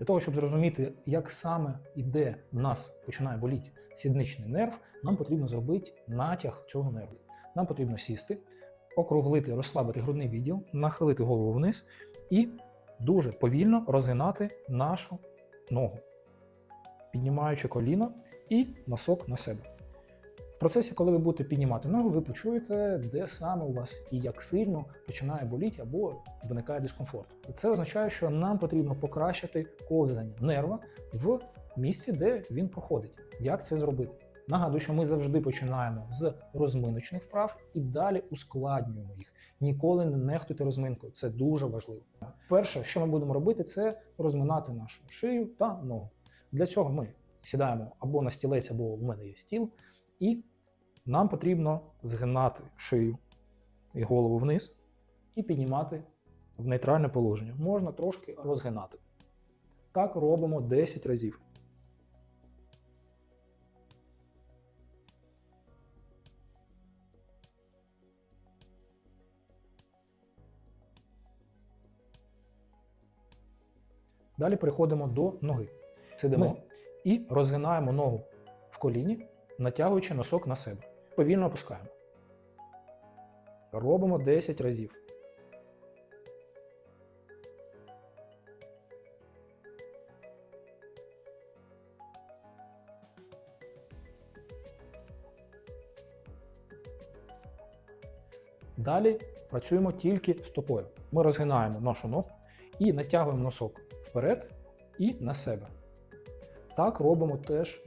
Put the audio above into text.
Для того, щоб зрозуміти, як саме і де в нас починає боліти сідничний нерв, нам потрібно зробити натяг цього нерву. Нам потрібно сісти, округлити, розслабити грудний відділ, нахилити голову вниз і дуже повільно розгинати нашу ногу, піднімаючи коліно і носок на себе. Процесі, коли ви будете піднімати ногу, ви почуєте, де саме у вас і як сильно починає боліти або виникає дискомфорт. Це означає, що нам потрібно покращити ковзання нерва в місці, де він проходить. Як це зробити? Нагадую, що ми завжди починаємо з розминочних вправ і далі ускладнюємо їх. Ніколи не нехтуйте розминкою, це дуже важливо. Перше, що ми будемо робити, це розминати нашу шию та ногу. Для цього ми сідаємо або на стілець, або в мене є стіл, і нам потрібно згинати шию і голову вниз і піднімати в нейтральне положення. Можна трошки розгинати. Так робимо 10 разів. Далі переходимо до ноги. Сидимо Ми. і розгинаємо ногу в коліні, натягуючи носок на себе. Повільно опускаємо. Робимо 10 разів. Далі працюємо тільки стопою. Ми розгинаємо нашу ногу і натягуємо носок вперед і на себе. Так робимо теж